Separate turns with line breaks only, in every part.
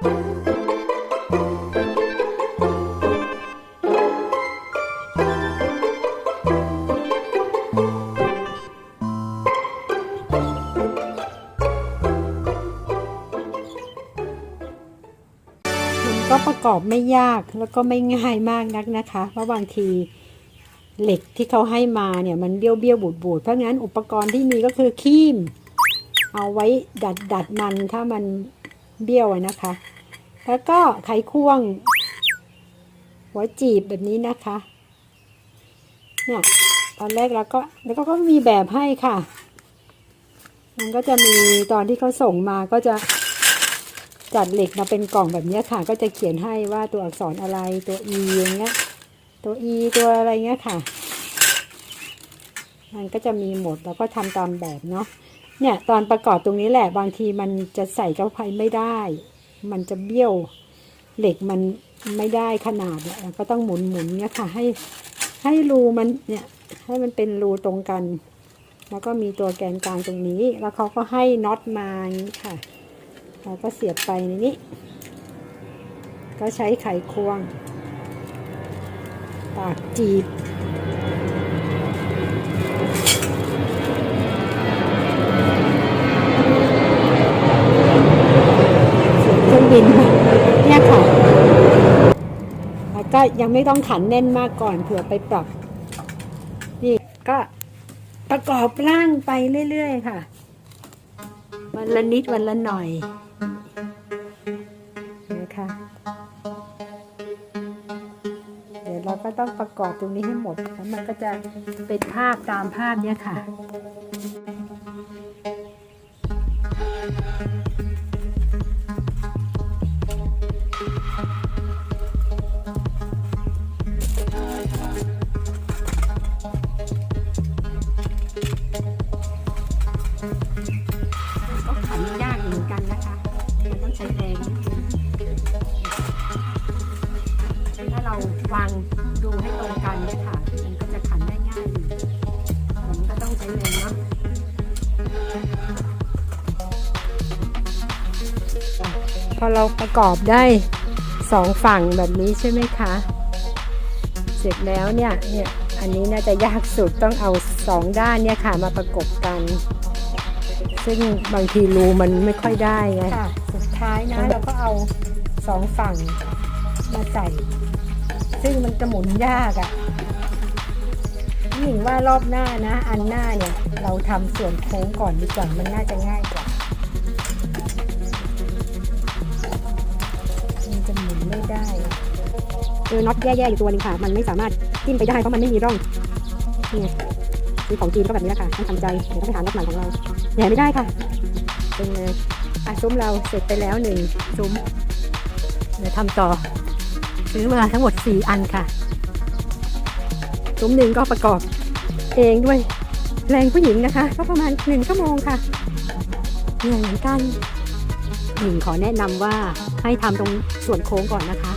มันก็ประกอบไม่ยากแล้วก็ไม่ง่ายมากนักนะคะ เพราะบางทีเหล็กที่เขาให้มาเนี่ยมันเบี้ยวเบี้ยวบูดบูดเพราะงั้นอุปกรณ์ที่มีก็คือครีม เอาไว้ดัดดัดมันถ้ามัน เบี้ยวนะคะ แล้วก็ไขควง หัวจีบแบบนี้นะคะ เนี่ยตอนแรกเราก็แล้วก็ก็มีแบบให้ค่ะ มันก็จะมีตอนที่เขาส่งมาก็จะจัดเหล็กมาเป็นกล่องแบบนี้ค่ะ ก็จะเขียนให้ว่าตัวอักษรอะไรตัว e อย่างเงี้ย ตัว e ตัวอะไรเงี้ยค่ะ มันก็จะมีหมดแล้วก็ทำตามแบบเนาะ เนี่ยตอนประกอบตรงนี้แหละบางทีมันจะใส่เข้าไปไม่ได้ มันจะเบี้ยวเหล็กมันไม่ได้ขนาดเนี่ยก็ต้องหมุนหมุนๆเนี่ยค่ะ ให้ให้รูมันเนี่ยให้มันเป็นรูตรงกัน แล้วก็มีตัวแกนกลางตรงนี้ แล้วเขาก็ให้น็อตมาอย่างนี้ค่ะเราก็เสียบไปในนี้ ก็ใช้ไขควง ปากจีบ ก็ยังไม่ต้องขันแน่นมากก่อนเผื่อไปปรับ นี่ก็ประกอบร่างไปเรื่อย ๆ ค่ะ วันละนิดวันละหน่อยนะคะเดี๋ยวเราก็ต้องประกอบตรงนี้ให้หมดแล้วมันก็จะเป็นภาพตามภาพเนี้ยค่ะ ถ้าเราวางดูให้ตรงกันเนี่ยค่ะ มันก็จะขันได้ง่ายอยู่แต่มันก็ต้องใช้แรงเนาะพอเราประกอบได้สองฝั่งแบบนี้ใช่ไหมคะ เสร็จแล้วเนี่ยเนี่ยอันนี้น่าจะยากสุดต้องเอาสองด้านเนี่ยค่ะมาประกบกัน ซึ่งบางทีรูมันไม่ค่อยได้ไง ค่ะ สุดท้ายนะเราก็เอาสองฝั่งมาใส่ ซึ่งมันจะหมุนยากอะ่ะหญิงว่ารอบหน้านะ อันหน้าเนี่ย เราทำส่วนโค้งก่อนดีกว่ามันน่าจะง่ายกว่ามันจะหมุนไม่ได้เออน็อตแย่ๆอยู่ตัวหนึงค่ะ มันไม่สามารถจิ้มไปได้เพราะมันไม่มีร่องนี่ไงซื้อของจีนก็แบบนี้แหละค่ะต้องทำใจเดี๋ยวต้องไปหาน็อตใหม่ของเราแหนไม่ได้ค่ะเป็นไงอะซุ้มเราเสร็จไปแล้วหนึ่งซุ้มเดี๋ยวทำต่อ ซื้อมาทั้งหมด 4 อันค่ะซุ้มหนึ่งก็ประกอบเองด้วยแรงผู้หญิงนะคะ ก็ประมาณหนึ่งชั่วโมงค่ะเหนื่อยเหมือนกันหญิงขอแนะนำว่าให้ทำตรงส่วนโค้งก่อนนะคะ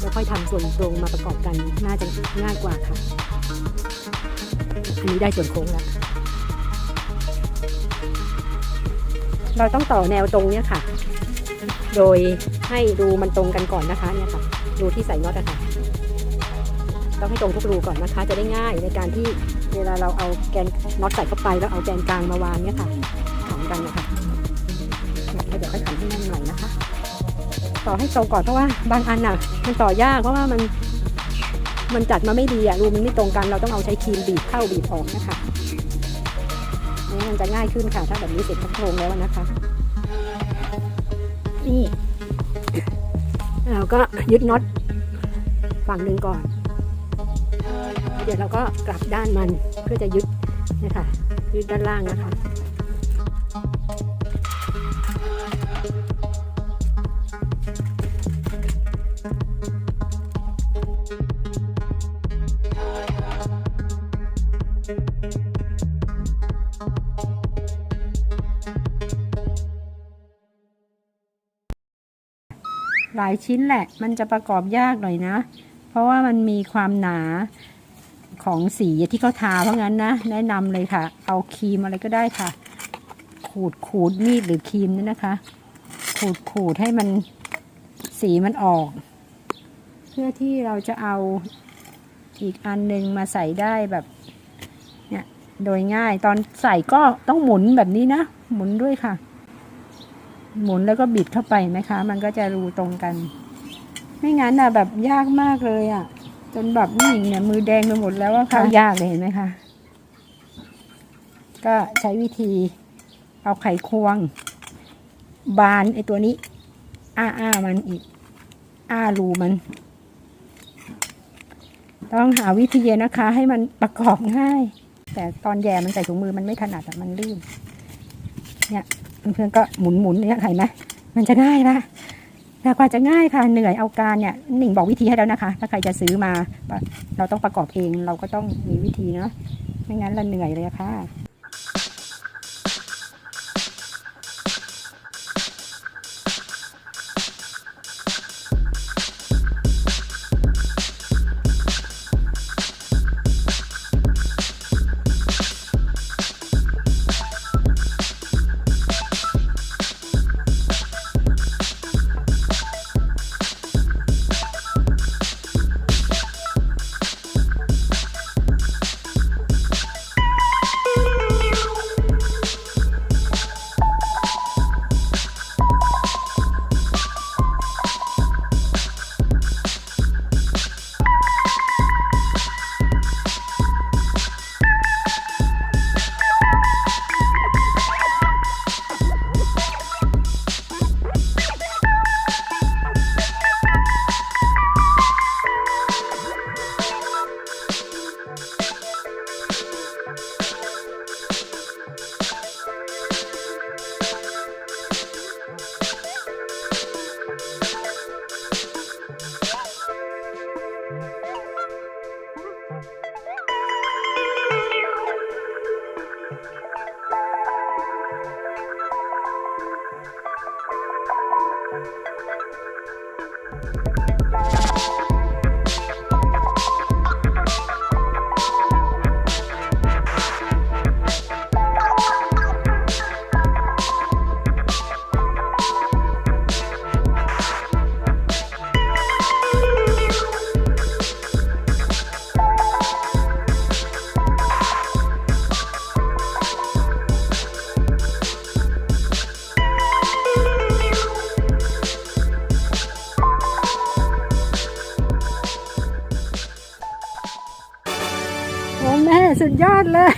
แล้วค่อยทำส่วนตรงมาประกอบกันน่าจะง่ายกว่าค่ะอันนี้ได้ส่วนโค้งแล้วเราต้องต่อแนวตรงเนี่ยค่ะ โดย ให้รูมันตรงกันก่อนนะคะเนี่ยค่ะรูที่ใส่น็อตอะค่ะต้องให้ตรงทุกรูก่อนนะคะ จะได้ง่ายในการที่เวลาเราเอาแกนน็อตใส่เข้าไปแล้วเอาแกนกลางมาวางเนี่ยค่ะขันกันนะคะเนี่ยแล้วเดี๋ยวค่อยขันให้แน่นหน่อยนะคะ ต่อให้ตรงก่อนเพราะว่าบางอันน่ะ มันต่อยากเพราะว่ามันมันจัดมาไม่ดีอะรูมันไม่ตรงกันเราต้องเอาใช้ครีมบีบเข้าบีบออกนะคะนี่มันจะง่ายขึ้นค่ะ ถ้าแบบนี้เสร็จทั้งโครงแล้วนะคะนี่ เราก็ยึดน็อตฝั่งหนึ่งก่อน เดี๋ยวเราก็กลับด้านมันเพื่อจะยึดนี่ยค่ะยึดด้านล่างนะคะ หลายชิ้นแหละ มันจะประกอบยากหน่อยนะ เพราะว่ามันมีความหนาของสีที่เขาทาเพราะงั้นนะ แนะนำเลยค่ะ เอาครีมอะไรก็ได้ค่ะ ขูดขูดมีดหรือครีมนี่นะคะ ขูดขูดให้มันสีมันออก เพื่อที่เราจะเอาอีกอันหนึงมาใส่ได้แบบเนี่ยโดยง่ายตอนใส่ก็ต้องหมุนแบบนี้นะ หมุนด้วยค่ะ หมุนแล้วก็บิดเข้าไปเห็นไหมคะ มันก็จะรูตรงกัน ไม่งั้นอะแบบยากมากเลยอะ จนแบบนี่เนี่ยมือแดงไปหมดแล้วว่าค่ะยากเลยเห็นไหมคะก็ใช้วิธีเอาไขควง บานไอตัวนี้ อ้าอ้ามันอีก อ้ารูมัน ต้องหาวิธีนะคะ ให้มันประกอบง่าย แต่ตอนแย่มันใส่ถุงมือมันไม่ถนัดอะมันลื่นเนี่ย เพื่อนๆก็หมุนหมุนเนี่ยเห็นไหมมันจะง่ายนะแต่กว่าจะง่ายค่ะเหนื่อยเอาการเนี่ยหนิงบอกวิธีให้แล้วนะคะ ถ้าใครจะซื้อมา เราต้องประกอบเองเราก็ต้องมีวิธีเนาะไม่งั้นเราเหนื่อยเลยอะค่ะ สุดยอดเลย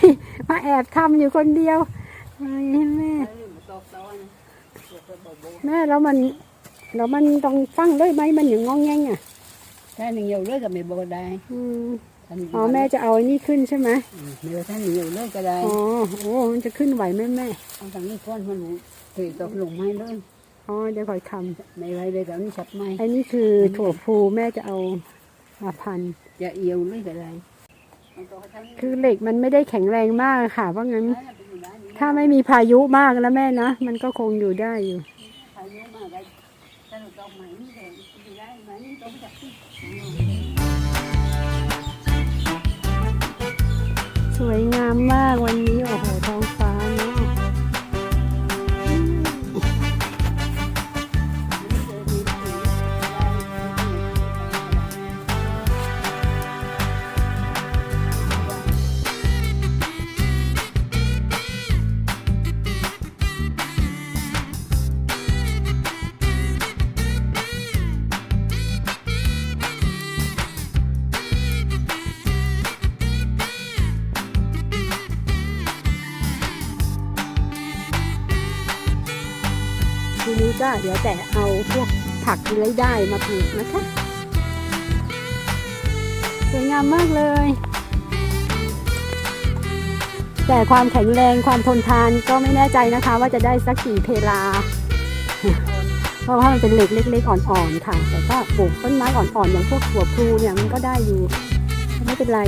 มาแอบทำอยู่คนเดียวไอ้แม่ แม่แล้วมันแล้วมันต้องฟังด้วยไหมมันอย่างงองแงงอะ
ถ้าหนึ่ง nhiều lưới ก็ไม่บอกได้
อืม
ถ้าหนึ่ง
อ๋อแม่จะเอาไอ้นี่ขึ้นใช่ไหม
เดี๋ยวถ้าหนึ่ง nhiều lưới ก็ได้
อ๋อโอ้มันจะขึ้นไหวไหมแม่
เอาทางนี้ก้อนมันถือตกลงไม้เลย
อ๋อเดี๋ยวคอยท
ไม่ไรเลยแต่นี่ชัดไม้ำ
ไอ้นี่คือถั่วพูแม่จะเอามาพัน
จะเอียวเลยก็ได้
คือเหล็กมันไม่ได้แข็งแรงมากค่ะ เพราะงั้น ถ้าไม่มีพายุมากนะแม่นะ มันก็คงอยู่ได้อยู่สวยงามมากวันนี้โอ้โหท้อง ก็เดี๋ยวแต่เอาพวกผักที่ไร้ได้มาปลูกนะคะ สวยงามมากเลย แต่ความแข็งแรงความทนทานก็ไม่แน่ใจนะคะ ว่าจะได้สักกี่เพลา เพราะว่ามันเป็นเหล็กเล็กๆอ่อนๆค่ะ แต่ก็ปลูกต้นไม้อ่อนๆอย่างพวกถั่วพลูเนี่ยมันก็ได้อยู่ ไม่เป็นไร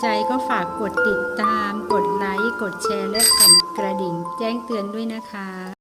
ใจก็ฝากกดติดตาม กดไลค์ กดแชร์ และสั่นกระดิ่ง แจ้งเตือนด้วยนะคะ